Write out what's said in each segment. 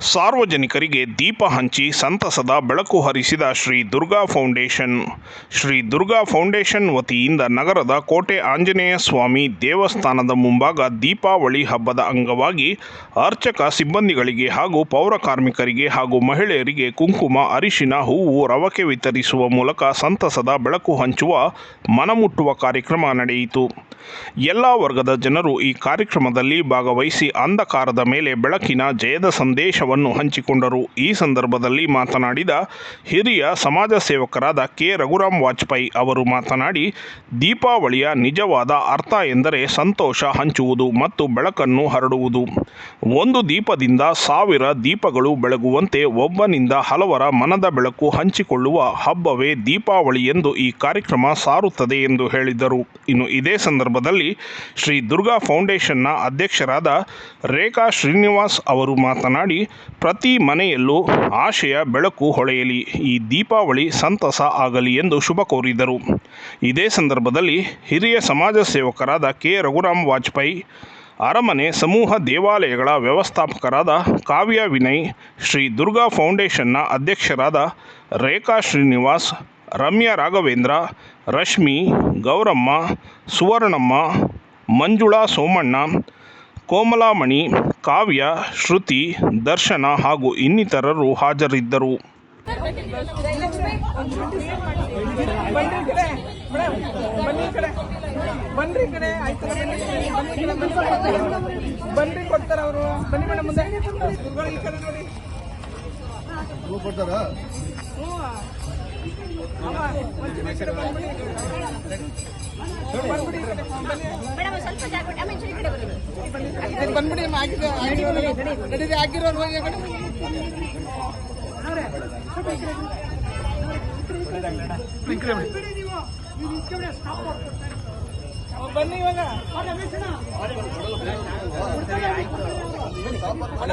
ಸಾರ್ವಜನಿಕರಿಗೆ ದೀಪ ಹಂಚಿ ಸಂತಸದ ಬೆಳಕು ಹರಿಸಿದ ಶ್ರೀ ದುರ್ಗಾ ಫೌಂಡೇಶನ್. ಶ್ರೀ ದುರ್ಗಾ ಫೌಂಡೇಶನ್ ವತಿಯಿಂದ ನಗರದ ಕೋಟೆ ಆಂಜನೇಯ ಸ್ವಾಮಿ ದೇವಸ್ಥಾನದ ಮುಂಭಾಗ ದೀಪಾವಳಿ ಹಬ್ಬದ ಅಂಗವಾಗಿ ಅರ್ಚಕ ಸಿಬ್ಬಂದಿಗಳಿಗೆ ಹಾಗೂ ಪೌರ ಕಾರ್ಮಿಕರಿಗೆ ಹಾಗೂ ಮಹಿಳೆಯರಿಗೆ ಕುಂಕುಮ, ಅರಿಶಿನ, ಹೂವು, ರವಕೆ ವಿತರಿಸುವ ಮೂಲಕ ಸಂತಸದ ಬೆಳಕು ಹಂಚುವ ಮನಮುಟ್ಟುವ ಕಾರ್ಯಕ್ರಮ ನಡೆಯಿತು. ಎಲ್ಲ ವರ್ಗದ ಜನರು ಈ ಕಾರ್ಯಕ್ರಮದಲ್ಲಿ ಭಾಗವಹಿಸಿ ಅಂಧಕಾರದ ಮೇಲೆ ಬೆಳಕಿನ ಜಯದ ಸಂದೇಶವನ್ನು ಹಂಚಿಕೊಂಡರು. ಈ ಸಂದರ್ಭದಲ್ಲಿ ಮಾತನಾಡಿದ ಹಿರಿಯ ಸಮಾಜ ಸೇವಕರಾದ ಕೆ. ರಘುರಾಮ್ ವಾಜಪೇಯಿ ಅವರು ಮಾತನಾಡಿ, ದೀಪಾವಳಿಯ ನಿಜವಾದ ಅರ್ಥ ಎಂದರೆ ಸಂತೋಷ ಹಂಚುವುದು ಮತ್ತು ಬೆಳಕನ್ನು ಹರಡುವುದು. ಒಂದು ದೀಪದಿಂದ ಸಾವಿರ ದೀಪಗಳು ಬೆಳಗುವಂತೆ ಒಬ್ಬನಿಂದ ಹಲವರ ಮನದ ಬೆಳಕು ಹಂಚಿಕೊಳ್ಳುವ ಹಬ್ಬವೇ ದೀಪಾವಳಿ ಎಂದು ಈ ಕಾರ್ಯಕ್ರಮ ಸಾರುತ್ತದೆ ಎಂದು ಹೇಳಿದರು. ಇನ್ನು ಇದೇ ಸಂದರ್ಭದಲ್ಲಿ ಶ್ರೀ ದುರ್ಗಾ ಫೌಂಡೇಶನ್ನ ಅಧ್ಯಕ್ಷರಾದ ರೇಖಾ ಶ್ರೀನಿವಾಸ್ ಅವರು ಮಾತನಾಡಿ ಪ್ರತಿ ಮನೆಯಲ್ಲೂ ಆಶೆಯ ಬೆಳಕು ಹೊಳೆಯಲಿ, ಈ ದೀಪಾವಳಿ ಸಂತಸ ಆಗಲಿ ಎಂದು ಶುಭ ಕೋರಿದರು. ಇದೇ ಸಂದರ್ಭದಲ್ಲಿ ಹಿರಿಯ ಸಮಾಜ ಸೇವಕರಾದ ಕೆ. ರಘುರಾಮ್ ವಾಜಪೇಯಿ, ಅರಮನೆ ಸಮೂಹ ದೇವಾಲಯಗಳ ವ್ಯವಸ್ಥಾಪಕರಾದ ಕಾವ್ಯ ವಿನಯ್, ಶ್ರೀ ದುರ್ಗಾ ಫೌಂಡೇಶನ್ನ ಅಧ್ಯಕ್ಷರಾದ ರೇಖಾ ಶ್ರೀನಿವಾಸ್, ರಮ್ಯಾ ರಾಘವೇಂದ್ರ, ರಶ್ಮಿ, ಗೌರಮ್ಮ, ಸುವರ್ಣಮ್ಮ, ಮಂಜುಳಾ ಸೋಮಣ್ಣ ಕೋಮಲಾಮಣಿ ಕಾವ್ಯ ಶ್ರುತಿ ದರ್ಶನ ಹಾಗೂ ಇನ್ನಿತರರು ಹಾಜರಿದ್ದರು ಕೊಡ್ತಾರ ಅವರು ಬನ್ನಿ ಮೇಡಮ್ ಮುಂದೆ ಗುರುಗಳು ಈ ಕಡೆ ನೋಡಿ ಹ್ಞೂ ಅಮ್ಮ, ಒಂಚೂರು ಈ ಕಡೆ ಬಂದ್ಬಿಡಿ. ಬಂದ್ಬಿಡಿ ಆಗಿರೋ ನಡೀರಿ ಆಗಿರೋರು ಹೋಗಿ ಬನ್ನಿ ಇವಾಗ. ಅಣ್ಣ,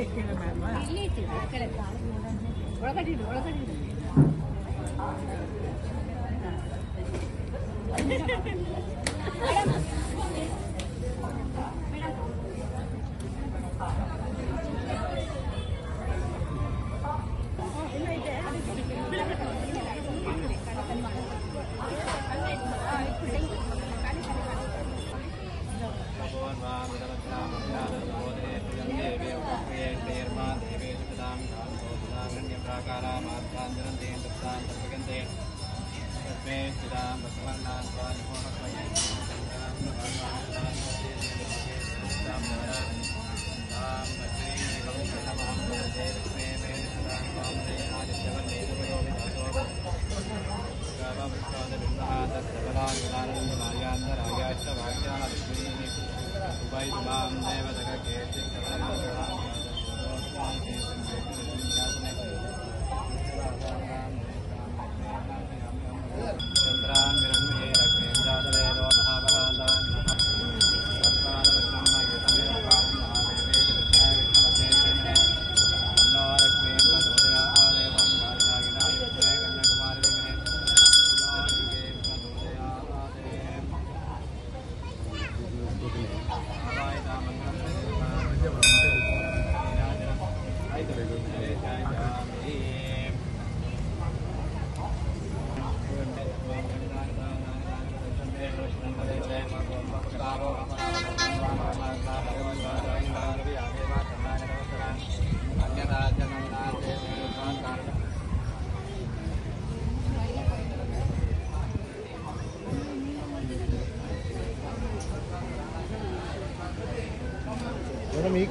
ಇಟ್ಟಿಲ್ಲ ಮ್ಯಾಮ್ ಇಲ್ಲಿ ಇಟ್ಟಿಲ್ಲ ಆ ಕಡೆ ಒಳಗಡೆ ಇಡು ಒಳಗಡೆ ಇಡು ಮೇಡಮ್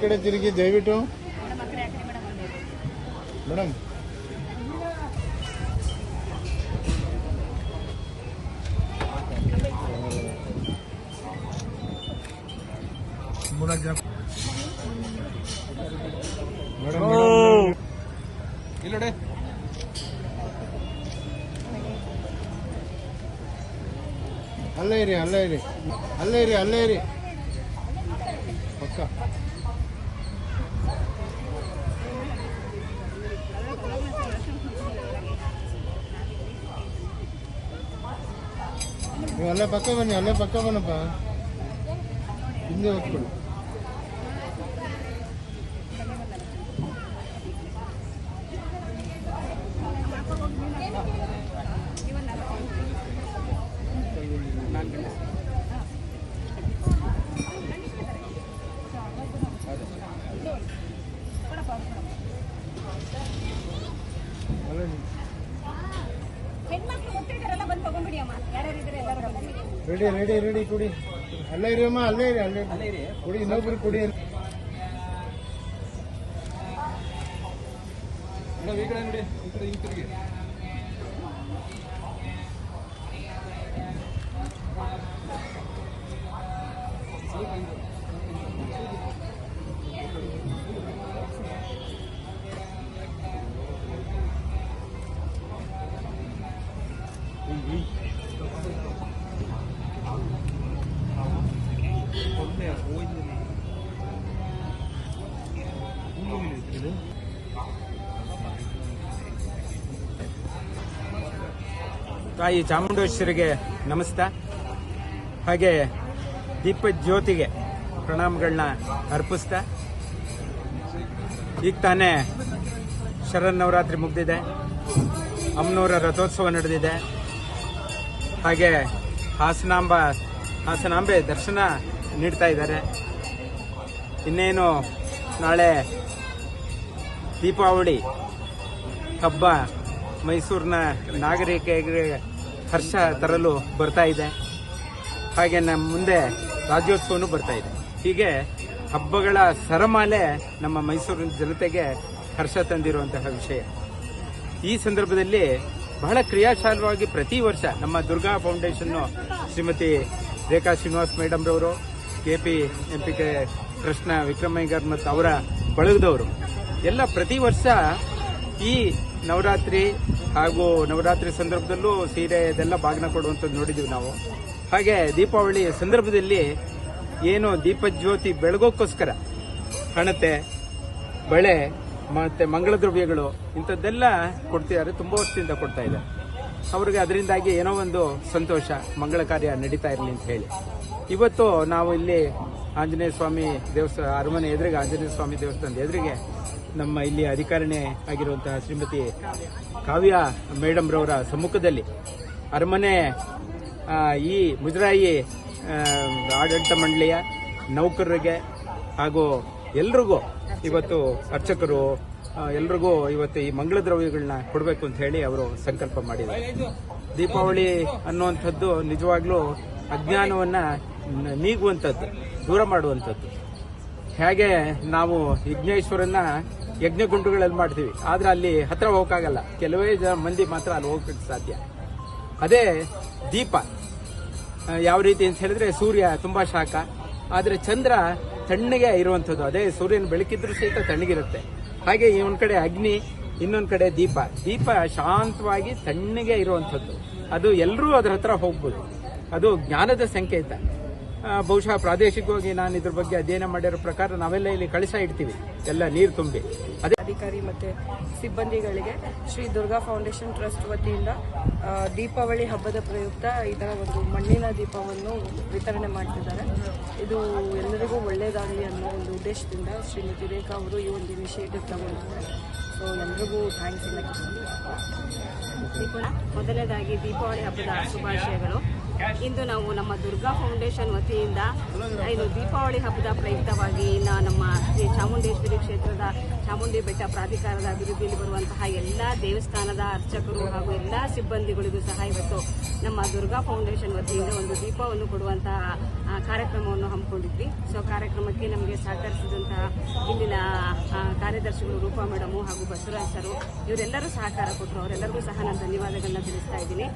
ಕಡೆ ತಿರುಗಿ ದಯವಿಟ್ಟು. ಮೇಡಮ್. ಇಲ್ಲಡೆ ಅಲ್ಲೇ ಇರಿ ಅಲ್ಲೇ ಇರಿ. ಅಲ್ಲೇ ಇರಿ ಅಲ್ಲೇ ಇರಿ. ಪಕ್ಕ. ನೀವು ಅಲ್ಲೇ ಪಕ್ಕ ಬನ್ನಿ ಅಲ್ಲೇ ಪಕ್ಕ ಬನ್ನಪ್ಪ. ಹಿಂದೆ ಹೋಗ್ಕೊಳ್ಳಿ ಅಲ್ಲೇ ನಿಲ್ಲಿ. ಹೆಣ್ಮಕ್ಳು ಗೊತ್ತಿದ್ದಾರಲ್ಲ ಬಂದು ತಗೊಂಡ್ಬಿಡಿ ಅಮ್ಮ ಯಾರ್ಯಾರು ಇದ್ರೆ ಎಲ್ಲರೂ ಬನ್ನಿ ರೆಡಿ ರೆಡಿ ರೆಡಿ ಕುಡಿ ಅಲ್ಲೇ ಇರಿ ಅಮ್ಮ, ಅಲ್ಲೇ ಇರಿ, ಅಲ್ಲೇ. ಕುಡಿ, ಇನ್ನೊಬ್ರು ಕುಡಿ ಮೇಡಮ್, ಈ ಕಡೆ ನೋಡಿ, ಈ ಕಡೆ ತಾಯಿ ಚಾಮುಂಡೇಶ್ವರಿಗೆ ನಮಸ್ತ. ಹಾಗೆ ದೀಪ ಜ್ಯೋತಿಗೆ ಪ್ರಣಾಮಗಳನ್ನ ಅರ್ಪಿಸ್ತಾ. ಈಗ ತಾನೇ ಶರನ್ನವರಾತ್ರಿ ಮುಗ್ದಿದೆ. ಅಮ್ಮನವರ ರಥೋತ್ಸವ ನಡೆದಿದೆ. ಹಾಗೆ ಹಾಸನಾಂಬ, ಹಾಸನಾಂಬೆ ದರ್ಶನ ನೀಡ್ತಾ ಇದ್ದಾರೆ. ಇನ್ನೇನು ನಾಳೆ ದೀಪಾವಳಿ ಹಬ್ಬ ಮೈಸೂರಿನ ನಾಗರಿಕರಿಗೆ ಹರ್ಷ ತರಲು ಬರ್ತಾ ಇದೆ. ಹಾಗೆ ನಮ್ಮ ಮುಂದೆ ರಾಜ್ಯೋತ್ಸವನೂ ಬರ್ತಾ ಇದೆ. ಹೀಗೆ ಹಬ್ಬಗಳ ಸರಮಾಲೆ ನಮ್ಮ ಮೈಸೂರಿನ ಜನತೆಗೆ ಹರ್ಷ ತಂದಿರುವಂತಹ ವಿಷಯ. ಈ ಸಂದರ್ಭದಲ್ಲಿ ಬಹಳ ಕ್ರಿಯಾಶಾಲವಾಗಿ ಪ್ರತಿ ವರ್ಷ ನಮ್ಮ ದುರ್ಗಾ ಫೌಂಡೇಶನ್ ಶ್ರೀಮತಿ ರೇಖಾ ಶ್ರೀನಿವಾಸ್ ಮೇಡಮ್ ರವರು, K P M P K Krishna ವಿಕ್ರಮಯ್ಯಗರ್ ಮತ್ತು ಅವರ ಬಳಗದವರು ಎಲ್ಲ ಪ್ರತಿ ವರ್ಷ ಈ ನವರಾತ್ರಿ ಹಾಗೂ ನವರಾತ್ರಿ ಸಂದರ್ಭದಲ್ಲೂ ಸೀರೆ ಇದೆಲ್ಲ ಬಾಗಿನ ಕೊಡುವಂಥದ್ದು ನೋಡಿದ್ದೀವಿ ನಾವು. ಹಾಗೆ ದೀಪಾವಳಿ ಸಂದರ್ಭದಲ್ಲಿ ಏನು ದೀಪಜ್ಯೋತಿ ಬೆಳಗೋಕ್ಕೋಸ್ಕರ ಹಣತೆ, ಬಳೆ ಮತ್ತು ಮಂಗಳ ದ್ರವ್ಯಗಳು ಇಂಥದ್ದೆಲ್ಲ ಕೊಡ್ತಿದ್ದಾರೆ, ತುಂಬ ವರ್ಷದಿಂದ ಕೊಡ್ತಾ ಇದೆ. ಅವ್ರಿಗೆ ಅದರಿಂದಾಗಿ ಏನೋ ಒಂದು ಸಂತೋಷ, ಮಂಗಳ ಕಾರ್ಯ ನಡೀತಾ ಇರಲಿ ಅಂತ ಹೇಳಿ. ಇವತ್ತು ನಾವು ಇಲ್ಲಿ ಆಂಜನೇಯ ಸ್ವಾಮಿ ದೇವಸ್ಥಾನ, ಅರಮನೆ ಎದುರಿಗೆ, ಆಂಜನೇಯ ಸ್ವಾಮಿ ದೇವಸ್ಥಾನದ ಎದುರಿಗೆ ನಮ್ಮ ಇಲ್ಲಿ ಅಧಿಕಾರಿಣಿ ಆಗಿರುವಂತಹ ಶ್ರೀಮತಿ ಕಾವ್ಯ ಮೇಡಮ್ ರವರ ಸಮ್ಮುಖದಲ್ಲಿ ಅರಮನೆ ಈ ಮುಜರಾಯಿ ಆಡಳಿತ ಮಂಡಳಿಯ ನೌಕರರಿಗೆ ಹಾಗೂ ಎಲ್ರಿಗೂ ಇವತ್ತು ಅರ್ಚಕರು ಎಲ್ರಿಗೂ ಇವತ್ತು ಈ ಮಂಗಳ ದ್ರವ್ಯಗಳನ್ನ ಕೊಡಬೇಕು ಅಂತ ಹೇಳಿ ಅವರು ಸಂಕಲ್ಪ ಮಾಡಿದ್ದಾರೆ. ದೀಪಾವಳಿ ಅನ್ನುವಂಥದ್ದು ನಿಜವಾಗ್ಲೂ ಅಜ್ಞಾನವನ್ನ ನೀಗುವಂಥದ್ದು, ದೂರ ಮಾಡುವಂಥದ್ದು. ಹೇಗೆ ನಾವು ಯಜ್ಞೇಶ್ವರನ್ನ ಯಜ್ಞಗುಂಡುಗಳಲ್ಲಿ ಮಾಡ್ತೀವಿ, ಆದ್ರೆ ಅಲ್ಲಿ ಹತ್ರ ಹೋಗಕ್ಕಾಗಲ್ಲ. ಕೆಲವೇ ಜನ ಮಂದಿ ಮಾತ್ರ ಅಲ್ಲಿ ಹೋಗಕ್ಕೆ ಸಾಧ್ಯ. ಅದೇ ದೀಪ. ಯಾವ ರೀತಿ ಅಂತ ಹೇಳಿದ್ರೆ ಸೂರ್ಯ ತುಂಬಾ ಶಾಖ, ಆದ್ರೆ ಚಂದ್ರ ತಣ್ಣಗೆ ಇರುವಂಥದ್ದು. ಅದೇ ಸೂರ್ಯನ ಬೆಳಕಿದ್ರು ಸಹಿತ ತಣ್ಣಗಿರುತ್ತೆ. ಹಾಗೆ ಈ ಒಂದ್ ಕಡೆ ಅಗ್ನಿ, ಇನ್ನೊಂದ್ ಕಡೆ ದೀಪ. ದೀಪ ಶಾಂತವಾಗಿ ತಣ್ಣಗೆ ಇರುವಂಥದ್ದು. ಅದು ಎಲ್ಲರೂ ಅದ್ರ ಹತ್ರ ಹೋಗ್ಬೋದು. ಅದು ಜ್ಞಾನದ ಸಂಕೇತ. ಬಹುಶಃ ಪ್ರಾದೇಶಿಕವಾಗಿ ನಾನು ಇದ್ರ ಬಗ್ಗೆ ಅಧ್ಯಯನ ಮಾಡಿರೋ ಪ್ರಕಾರ ನಾವೆಲ್ಲ ಇಲ್ಲಿ ಕಳಿಸ ಇಡ್ತೀವಿ. ಎಲ್ಲ ನೀರು ತುಂಬಿ. ಅದೇ ಅಧಿಕಾರಿ ಮತ್ತೆ ಸಿಬ್ಬಂದಿಗಳಿಗೆ ಶ್ರೀ ದುರ್ಗಾ ಫೌಂಡೇಶನ್ ಟ್ರಸ್ಟ್ ವತಿಯಿಂದ ದೀಪಾವಳಿ ಹಬ್ಬದ ಪ್ರಯುಕ್ತ ಈ ಥರ ಒಂದು ಮಣ್ಣಿನ ದೀಪವನ್ನು ವಿತರಣೆ ಮಾಡ್ತಿದ್ದಾರೆ. ಇದು ಎಲ್ಲರಿಗೂ ಒಳ್ಳೆಯದಾಗಲಿ ಅನ್ನೋ ಒಂದು ಉದ್ದೇಶದಿಂದ ಶ್ರೀಮತಿ ರೇಖಾ ಅವರು ಈ ಒಂದು ಇನಿಷಿಯೇಟಿವ್ ತಗೊಂಡಿದ್ದಾರೆ. ಸೊ ಎಲ್ರಿಗೂ ಥ್ಯಾಂಕ್ಸ್ ಇಲ್ಲ ನಿಪುಣ ಮೊದಲನೇದಾಗಿ ದೀಪಾವಳಿ ಹಬ್ಬದ ಶುಭಾಶಯಗಳು. ಇಂದು ನಾವು ನಮ್ಮ ದುರ್ಗಾ ಫೌಂಡೇಶನ್ ವತಿಯಿಂದ ಇದು ದೀಪಾವಳಿ ಹಬ್ಬದ ಪ್ರಯುಕ್ತವಾಗಿ ನಮ್ಮ ಚಾಮುಂಡೇಶ್ವರಿ ಕ್ಷೇತ್ರದ ಚಾಮುಂಡಿ ಬೆಟ್ಟ ಪ್ರಾಧಿಕಾರದ ಅಭಿವೃದ್ಧಿಯಲ್ಲಿ ಬರುವಂತಹ ಎಲ್ಲ ದೇವಸ್ಥಾನದ ಅರ್ಚಕರು ಹಾಗೂ ಎಲ್ಲ ಸಿಬ್ಬಂದಿಗಳಿಗೂ ಸಹ ಇವತ್ತು ನಮ್ಮ ದುರ್ಗಾ ಫೌಂಡೇಶನ್ ವತಿಯಿಂದ ಒಂದು ದೀಪವನ್ನು ಕೊಡುವಂತಹ ಕಾರ್ಯಕ್ರಮವನ್ನು ಹಮ್ಮಿಕೊಂಡಿದ್ವಿ. ಸೊ ಕಾರ್ಯಕ್ರಮಕ್ಕೆ ನಮಗೆ ಸಹಕರಿಸಿದಂತಹ ಇಲ್ಲಿನ ಕಾರ್ಯದರ್ಶಿಗಳು ರೂಪಾ ಮೇಡಮು ಹಾಗೂ ಬಸವರಾಜ್ ಸರ್, ಇವರೆಲ್ಲರೂ ಸಹಕಾರ ಕೊಟ್ಟರು. ಅವರೆಲ್ಲರಿಗೂ ಸಹ ನಾನು ಧನ್ಯವಾದಗಳನ್ನ ತಿಳಿಸ್ತಾ ಇದ್ದೀನಿ.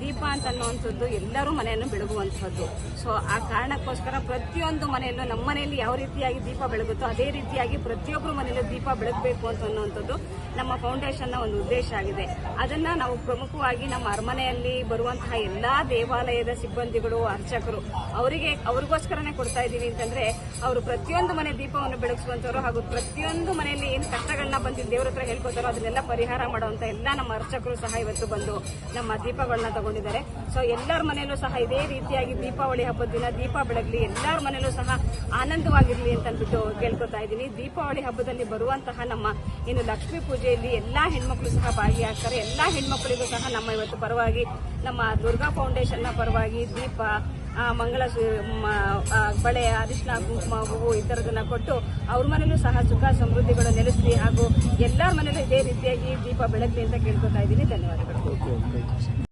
ದೀಪ ಅಂತ ಅನ್ನುವಂಥದ್ದು ಎಲ್ಲರೂ ಮನೆಯನ್ನು ಬೆಳಗುವಂಥದ್ದು. ಸೊ ಆ ಕಾರಣಕ್ಕೋಸ್ಕರ ಪ್ರತಿಯೊಂದು ಮನೆಯಲ್ಲೂ ನಮ್ಮ ಮನೆಯಲ್ಲಿ ಯಾವ ರೀತಿಯಾಗಿ ದೀಪ ಬೆಳಗುತ್ತೋ ಅದೇ ರೀತಿಯಾಗಿ ಪ್ರತಿಯೊಬ್ಬರು ಮನೆಯಲ್ಲೂ ದೀಪ ಬೆಳಗಬೇಕು ಅಂತ ಅನ್ನುವಂಥದ್ದು ನಮ್ಮ ಫೌಂಡೇಶನ್ನ ಒಂದು ಉದ್ದೇಶ ಆಗಿದೆ. ಅದನ್ನ ನಾವು ಪ್ರಮುಖವಾಗಿ ನಮ್ಮ ಅರಮನೆಯಲ್ಲಿ ಬರುವಂತಹ ಎಲ್ಲಾ ದೇವಾಲಯದ ಸಿಬ್ಬಂದಿಗಳು, ಅರ್ಚಕರು, ಅವರಿಗೆ ಅವ್ರಿಗೋಸ್ಕರನೇ ಕೊಡ್ತಾ ಇದ್ದೀವಿ ಅಂತಂದ್ರೆ, ಅವರು ಪ್ರತಿಯೊಂದು ಮನೆ ದೀಪವನ್ನು ಬೆಳಗಿಸುವಂತವರು ಹಾಗೂ ಪ್ರತಿಯೊಂದು ಮನೆಯಲ್ಲಿ ಏನು ಕಷ್ಟಗಳನ್ನ ಬಂದು ದೇವ್ರ ಹತ್ರ ಹೇಳ್ಕೊತಾರೋ ಅದನ್ನೆಲ್ಲ ಪರಿಹಾರ ಮಾಡುವಂತ ಎಲ್ಲ ನಮ್ಮ ಅರ್ಚಕರು ಸಹ ಇವತ್ತು ಬಂದು ನಮ್ಮ ದೀಪಗಳನ್ನ ತಗೊಂಡಿದ್ದಾರೆ. ಸೊ ಎಲ್ಲರ ಮನೆಯಲ್ಲೂ ಸಹ ಇದೇ ರೀತಿಯಾಗಿ ದೀಪಾವಳಿ ಹಬ್ಬದ ದಿನ, ದೀಪ ಬೆಳಗ್ಲಿ, ಎಲ್ಲರ ಮನೆಯಲ್ಲೂ ಸಹ ಆನಂದವಾಗಿರ್ಲಿ ಅಂತ ಅಂದ್ಬಿಟ್ಟು ಕೇಳ್ಕೊತಾ ಇದ್ದೀನಿ. ದೀಪಾವಳಿ ಹಬ್ಬದಲ್ಲಿ ಬರುವಂತಹ ನಮ್ಮ ಏನು ಲಕ್ಷ್ಮೀ ಪೂಜೆಯಲ್ಲಿ ಎಲ್ಲಾ ಹೆಣ್ಮಕ್ಳು ಸಹ ಭಾಗಿಯಾಗ್ತಾರೆ. ಎಲ್ಲಾ ಹೆಣ್ಮಕ್ಳಿಗೂ ಸಹ ನಮ್ಮ ಇವತ್ತು ಪರವಾಗಿ ನಮ್ಮ ದುರ್ಗಾ ಫೌಂಡೇಶನ್ನ ಪರವಾಗಿ ದೀಪ ಮಂಗಳ ಬಳೆ, ಅರಿಶಿನ, ಕುಂಕುಮ, ಹೂವು ಈ ಥರದನ್ನ ಕೊಟ್ಟು ಅವ್ರ ಮನೇಲೂ ಸಹ ಸುಖ, ಸಮೃದ್ಧಿಗಳು ನೆಲೆಸಲಿ ಹಾಗೂ ಎಲ್ಲರ ಮನೇಲೂ ಇದೇ ರೀತಿಯಾಗಿ ದೀಪ ಬೆಳಗ್ಲಿ ಅಂತ ಕೇಳ್ಕೊತಾ ಇದ್ದೀನಿ. ಧನ್ಯವಾದಗಳು.